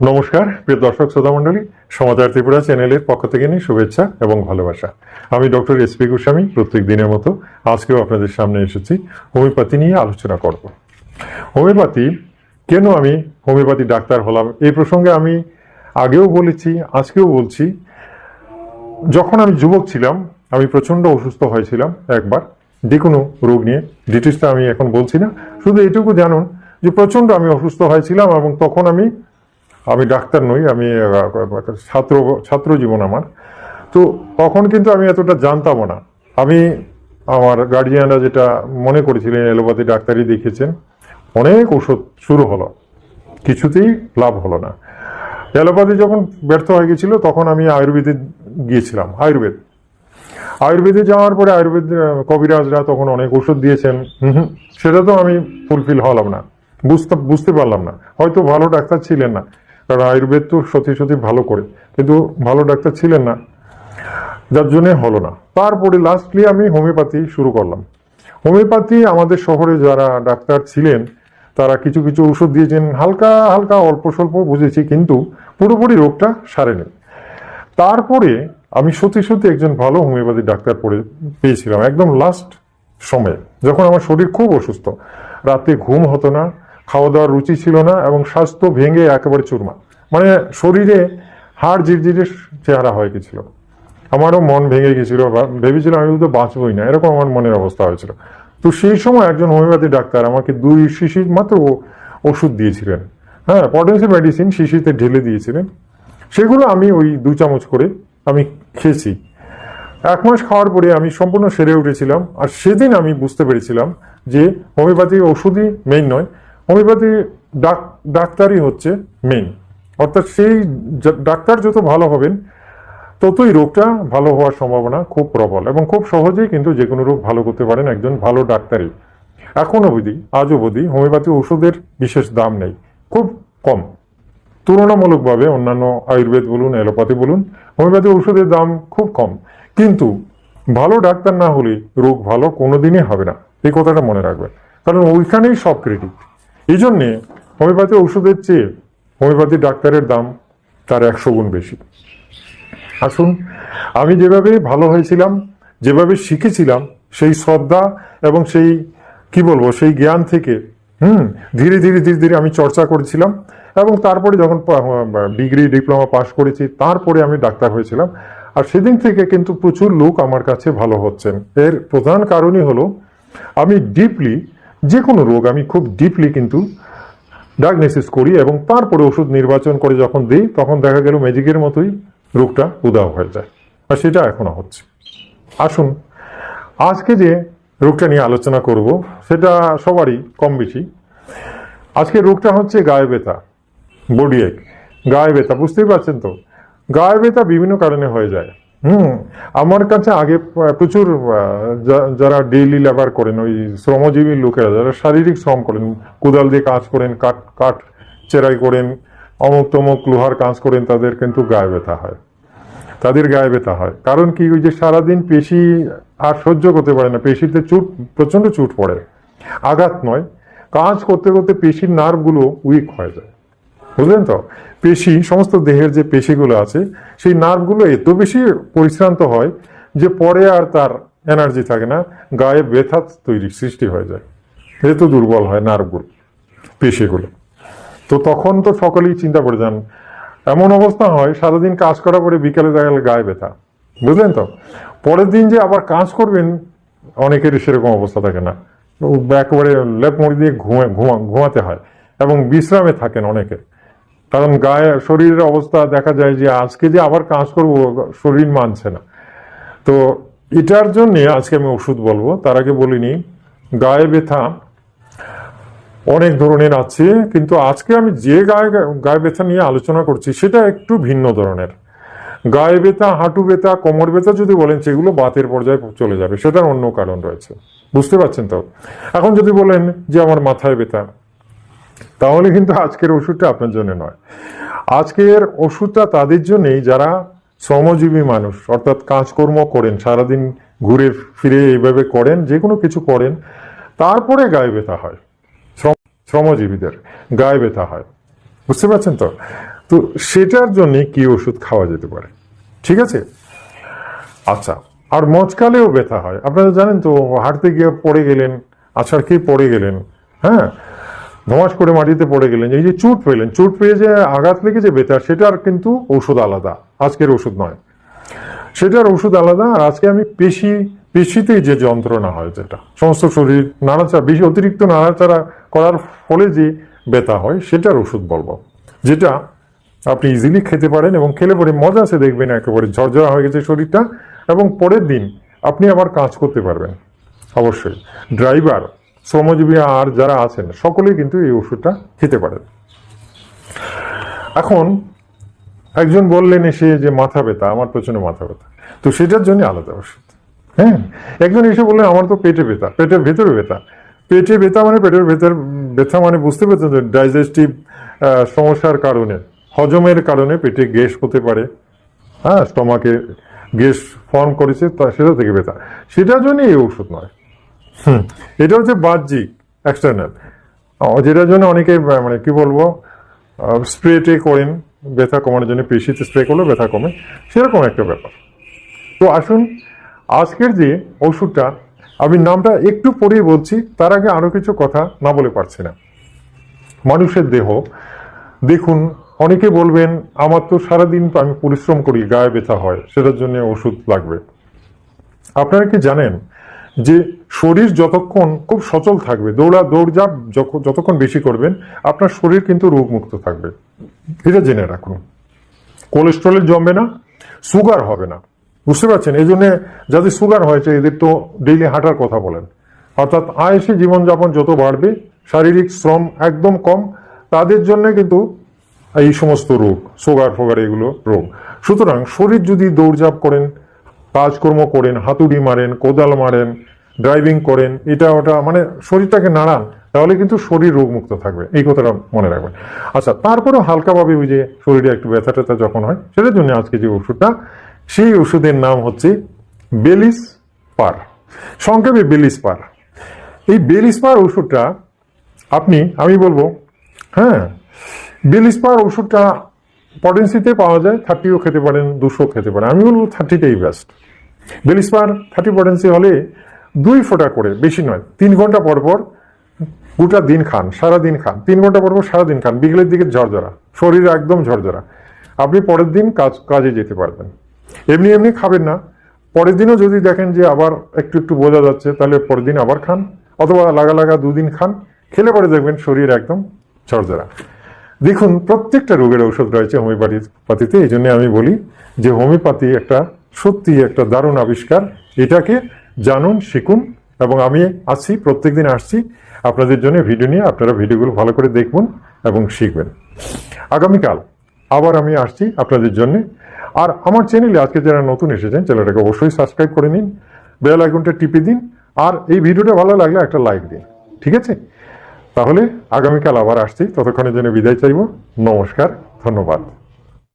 নমস্কার, প্রিয় দর্শক শ্রোতা মণ্ডলী সমাচার ত্রিপুরা চ্যানেলের পক্ষ থেকে নিয়ে শুভেচ্ছা এবং ভালোবাসা। আমি ডক্টর এস পি গোস্বামী, প্রত্যেক দিনের মতো আজকেও আপনাদের সামনে এসেছি, হোমিওপ্যাথি নিয়ে আলোচনা করব। হোমিওপ্যাথি, কেন আমি হোমিওপ্যাথি ডাক্তার হলাম? এই প্রসঙ্গে আমি আগেও বলেছি, আজকেও বলছি। যখন আমি যুবক ছিলাম, আমি প্রচণ্ড অসুস্থ হয়েছিলাম একবার। যে কোনো রোগ নিয়ে ডিটেলসটা আমি এখন বলছি না। শুধু এটুকু জানুন যে প্রচণ্ড আমি অসুস্থ হয়েছিলাম এবং তখন আমি আমি ডাক্তার নই, আমি ছাত্র ছাত্র জীবন আমার। তো তখন কিন্তু আমি এতটা জানতামও না। আমি আমার গার্জিয়ানরা যেটা মনে করেছিলেন এলোপ্যাথি ডাক্তারই দেখিয়েছেন, অনেক ওষুধ শুরু হলো, কিছুতেই লাভ হলো না। অ্যালোপ্যাথি যখন ব্যর্থ হয়ে গেছিল, তখন আমি আয়ুর্বেদে গিয়েছিলাম, আয়ুর্বেদ। আয়ুর্বেদে যাওয়ার পরে আয়ুর্বেদ, কবিরাজরা তখন অনেক ওষুধ দিয়েছেন সেটা তো আমি ফুলফিল হলাম না, বুঝতে বুঝতে পারলাম না। হয়তো ভালো ডাক্তার ছিলেন না। কারণ আয়ুর্বেদ তো সত্যি সত্যি ভালো করে। কিন্তু ভালো ডাক্তার ছিলেন না। যার জন্যে হলো না। তারপরে লাস্টলি আমি হোমিওপ্যাথি শুরু করলাম। হোমিওপ্যাথি আমাদের শহরে যারা ডাক্তার ছিলেন, তারা কিছু কিছু ওষুধ দিয়েছেন। হালকা হালকা অল্প স্বল্প বুঝেছি, কিন্তু পুরোপুরি রোগটা সারেনি। তারপরে আমি সত্যি সত্যি একজন ভালো হোমিওপ্যাথি ডাক্তার পড়ে পেয়েছিলাম একদম লাস্ট সময়ে। যখন আমার শরীর খুব অসুস্থ। রাতে ঘুম হতো না খাওয়া দাওয়ার রুচি ছিল না এবং স্বাস্থ্য ভেঙে একেবারে চুরমা মানে শরীরে হাড় জিরজিরে চেহারা হয়ে গেছিল। আমারও মন ভেঙে গেছিল বা ভেবেছিলাম আমি তো বাঁচবই না, এরকম আমার মনের অবস্থা হয়েছিল। তো সেই সময় একজন হোমিওপ্যাথি ডাক্তার আমাকে দুই শিশি মাত্র ওষুধ দিয়েছিলেন। হ্যাঁ পটেন্সি মেডিসিন শিশিতে ঢেলে দিয়েছিলেন। সেগুলো আমি ওই দু চামচ করে আমি খেয়েছি। এক মাস খাওয়ার পরে আমি সম্পূর্ণ সেরে উঠেছিলাম। আর সেদিন আমি বুঝতে পেরেছিলাম যে হোমিওপ্যাথি ওষুধই মেইন নয়, হোমিওপ্যাথি ডাক, ডাক্তারই হচ্ছে মেইন অর্থাৎ সেই ডাক্তার যত ভালো হবেন, ততই রোগটা ভালো হওয়ার সম্ভাবনা খুব প্রবল এবং খুব সহজেই কিন্তু যে কোনো রোগ ভালো করতে পারেন একজন ভালো ডাক্তারই। এখন অবধি, আজ অবধি হোমিওপ্যাথি ওষুধের বিশেষ দাম নেই, খুব কম। তুলনামূলকভাবে অন্যান্য আয়ুর্বেদ বলুন, অ্যালোপ্যাথি বলুন, হোমিওপ্যাথি ওষুধের দাম খুব কম। কিন্তু ভালো ডাক্তার না হলে রোগ ভালো কোনোদিনই হবে না, এই কথাটা মনে রাখবেন। কারণ ওইখানেই সব ক্রেডিট এই জন্যে হোমিওপ্যাথি ওষুধের চেয়ে হোমিওপ্যাথি ডাক্তারের দাম তার একশো গুণ বেশি। আসুন, আমি যেভাবে ভালো হয়েছিলাম, যেভাবে শিখেছিলাম, সেই শ্রদ্ধা এবং সেই, কি বলব, সেই জ্ঞান থেকে, হুম, ধীরে ধীরে ধীরে ধীরে আমি চর্চা করেছিলাম এবং তারপরে যখন ডিগ্রি, ডিপ্লোমা পাশ করেছি, তারপরে আমি ডাক্তার হয়েছিলাম। আর সেদিন থেকে কিন্তু প্রচুর লোক আমার কাছে ভালো হচ্ছেন। এর প্রধান কারণই হলো, আমি ডিপলি যে কোনো রোগ, আমি খুব ডিপলি কিন্তু ডায়াগনোসিস করি এবং তারপরে ওষুধ নির্বাচন করে যখন দিই, তখন দেখা গেল ম্যাজিকের মতোই রোগটা উদাও হয়ে যায়। আর সেটা এখনও হচ্ছে। আসুন, আজকে যে রোগটা নিয়ে আলোচনা করব, সেটা সবারই কম বেশি। আজকে রোগটা হচ্ছে গায়ে ব্যথা বডি এক। গায়ে ব্যথা বুঝতেই পারছেন তো? গায়ে ব্যথা বিভিন্ন কারণে হয়ে যায়। হুম, আমার কাছে আগে প্রচুর যারা ডেইলি লেবার করেন, ওই শ্রমজীবী লোকেরা, যারা শারীরিক শ্রম করেন, কোদাল দিয়ে কাজ করেন, কাঠ কাঠ চেরাই করেন, অমুক তমুক লোহার কাজ করেন, তাদের কিন্তু গায়ে ব্যথা হয়। তাদের গায়ে ব্যথা হয়। কারণ কি, ওই যে সারাদিন পেশি আর সহ্য করতে পারে না, পেশিতে চুট প্রচণ্ড চুট পড়ে। আঘাত নয়। কাজ করতে করতে পেশির নার্ভগুলো উইক হয়ে যায়। বুঝলেন তো? পেশি, সমস্ত দেহের যে পেশিগুলো আছে, সেই নার্ভগুলো এত বেশি পরিশ্রান্ত হয় যে পরে আর তার এনার্জি থাকে না, গায়ে ব্যথা তৈরি, সৃষ্টি হয়ে যায়। এত দুর্বল হয় নার্ভগুলো, পেশিগুলো। তো তখন তো সকলেই চিন্তা করে যান, এমন অবস্থা হয়, সারাদিন কাজ করার পরে বিকালে দেখা গেলে গায়ে ব্যথা, বুঝলেন তো? পরের দিন যে আবার কাজ করবেন, অনেকেরই সেরকম অবস্থা থাকে না। একেবারে লেপ মুড়ি দিয়ে ঘুমে, ঘুমা, ঘুমাতে হয় এবং বিশ্রামে থাকেন অনেকে কারণ গায়ে, শরীরের অবস্থা দেখা যায় যে আজকে যে আবার কাজ করব, শরীর মানছে না। তো এটার জন্যে আজকে আমি ওষুধ বলব। তার আগে বলিনি, গায়ে ব্যথা অনেক ধরনের আছে, কিন্তু আজকে আমি যে গায়ে গায়ে ব্যথা নিয়ে আলোচনা করছি, সেটা একটু ভিন্ন ধরনের। গায়ে ব্যথা, হাঁটু ব্যথা, কোমর ব্যথা যদি বলেন, সেগুলো বাতের পর্যায়ে চলে যাবে। সেটার অন্য কারণ রয়েছে। বুঝতে পারছেন তো? এখন যদি বলেন যে আমার মাথায় ব্যথা তাহলে কিন্তু আজকের ওষুধটা আপনার জন্য নয়। আজকের ওষুধটা তাদের জন্যই যারা শ্রমজীবী মানুষ, অর্থাৎ কাজকর্ম করেন, সারাদিন ঘুরে ফিরে এইভাবে করেন, যে কোনো কিছু করেন, তারপরে গায়ে ব্যথা হয়। শ্রম- শ্রমজীবীদের গায়ে ব্যথা হয়। বুঝতে পারছেন তো? তো সেটার জন্যে কি ওষুধ খাওয়া যেতে পারে? ঠিক আছে? আচ্ছা আর মচকালেও ব্যথা হয়। আপনারা জানেন তো, হাঁটতে গিয়ে পড়ে গেলেন, আছাড় খেয়ে পড়ে গেলেন হ্যাঁ? ধমাস করে মাটিতে পড়ে গেলেন, এই যে চোট পেলেন, চোট পেয়ে যে আঘাত লেগে যে ব্যথা সেটার কিন্তু ঔষধ আলাদা, আজকের ওষুধ নয়। সেটার ওষুধ আলাদা, আর আজকে আমি পেশি, পেশিতে যে যন্ত্রণা হয় যেটা, সমস্ত শরীর নাড়াচাড়া, বেশি অতিরিক্ত নাড়াচাড়া করার ফলে যে ব্যথা হয়, সেটার ওষুধ বলব, যেটা আপনি ইজিলি খেতে পারেন এবং খেলে পরে মজা আছে, দেখবেন একেবারে ঝরঝরা হয়ে গেছে শরীরটা, এবং পরের দিন আপনি আবার কাজ করতে পারবেন। অবশ্যই, ড্রাইভার শ্রমজীবী আর যারা আছেন, সকলেই কিন্তু এই ওষুধটা খেতে পারেন। এখন একজন বললেন এসে যে মাথা ব্যথা, আমার পেছনে মাথা ব্যথা। তো সেটার জন্য আলাদা ওষুধ। হ্যাঁ? একজন এসে বললেন, আমার তো পেটে ব্যথা, পেটের ভেতরে ব্যথা। পেটে ব্যথা মানে পেটের ভেতর, ব্যথা মানে বুঝতে পারছেন যে ডাইজেস্টিভ সমস্যার কারণে, হজমের কারণে পেটে গ্যাস হতে পারে। হ্যাঁ স্টমাকে গ্যাস ফর্ম করেছে, তা সেটা থেকে ব্যথা। সেটার জন্য এই ওষুধ নয়। এটা হচ্ছে বাহ্যিক এক্সটার্নাল যেটার জন্য অনেকে মানে কি বলব স্প্রে টে করেন, ব্যথা কমানোর জন্য পেশিতে স্প্রে করলে ব্যথা কমে, সেরকম একটা ব্যাপার। তো আসুন, আজকের যে ওষুধটা, আমি নামটা একটু পরেই বলছি, তার আগে আরও কিছু কথা না বলে পারছি না। মানুষের দেহ, দেখুন, অনেকে বলবেন, আমার তো সারাদিন আমি পরিশ্রম করি, গায়ে ব্যথা হয়, সেটার জন্য ওষুধ লাগবে। আপনারা কি জানেন যে শরীর যতক্ষণ খুব সচল থাকবে, দৌড়া, দৌড়ঝাঁপ যতক্ষণ বেশি করবেন, আপনার শরীর কিন্তু রোগমুক্ত থাকবে। এটা জেনে রাখুন। কোলেস্ট্রলের জমবে না, সুগার হবে না। বুঝতে পারছেন? এই জন্যে যাদের সুগার হয়েছে, এদের তো ডেইলি হাঁটার কথা বলেন। অর্থাৎ আয়সী জীবনযাপন যত বাড়বে, শারীরিক শ্রম একদম কম, তাদের জন্য কিন্তু এই সমস্ত রোগ, সুগার, ফোগার, এগুলো রোগ। সুতরাং শরীর যদি দৌড়ঝাঁপ করেন কাজকর্ম করেন, হাতুড়ি মারেন, কোদাল মারেন ড্রাইভিং করেন, এটা ওটা মানে শরীরটাকে নাড়ান, তাহলে কিন্তু শরীর রোগমুক্ত থাকবে। এই কথাটা মনে রাখবেন। আচ্ছা তারপরেও হালকাভাবে ওই যে শরীরে একটু ব্যথা ট্যাথা যখন হয়, সেটার জন্য আজকে যে ওষুধটা, সেই ওষুধের নাম হচ্ছে বেলিস পার। সংক্ষেপে বেলিস পার। এই বেলিস পার ওষুধটা আপনি, আমি বলব হ্যাঁ বেলিসপার ওষুধটা পটেন্সিতে পাওয়া যায় থার্টিও খেতে পারেন, দুশো খেতে পারেন। আমি বলব থার্টিটাই বেস্ট বেলিসপার থার্টি পটেন্সি হলে দুই ফোঁটা করে, বেশি নয়, তিন ঘণ্টা পর পর গোটা দিন খান, সারা দিন খান, তিন ঘণ্টা পরপর পর সারা দিন খান, বিকেলের দিকে ঝরঝরা, শরীর একদম ঝরঝরা। আপনি পরের দিন কাজ, কাজে যেতে পারবেন। এমনি এমনি খাবেন না। পরের দিনও যদি দেখেন যে আবার একটু একটু বোঝা যাচ্ছে, তাহলে পরের দিন আবার খান, অথবা লাগা লাগা দুদিন খান, খেলে পরে দেখবেন শরীর একদম ঝরঝরা। দেখুন, প্রত্যেকটা রোগের ঔষধ রয়েছে হোমিওপ্যাথিতে, এই জন্য আমি বলি যে হোমিওপ্যাথি একটা সত্যি একটা দারুণ আবিষ্কার। এটাকে জানুন, শিখুন এবং আমি আছি, প্রত্যেকদিন আসছি আপনাদের জন্য ভিডিও নিয়ে। আপনারা ভিডিওগুলো ভালো করে দেখুন এবং শিখবেন। আগামীকাল আবার আমি আসছি আপনাদের জন্য। আর আমার চ্যানেলে আজকে যারা নতুন এসেছেন চ্যানেলটাকে অবশ্যই সাবস্ক্রাইব করে নিন বেল আইকনটা টিপে দিন, আর এই ভিডিওটা ভালো লাগলে একটা লাইক দিন, ঠিক আছে? তাহলে আগামীকাল আবার আসছি। ততক্ষণের জন্য বিদায় চাইব। নমস্কার, ধন্যবাদ।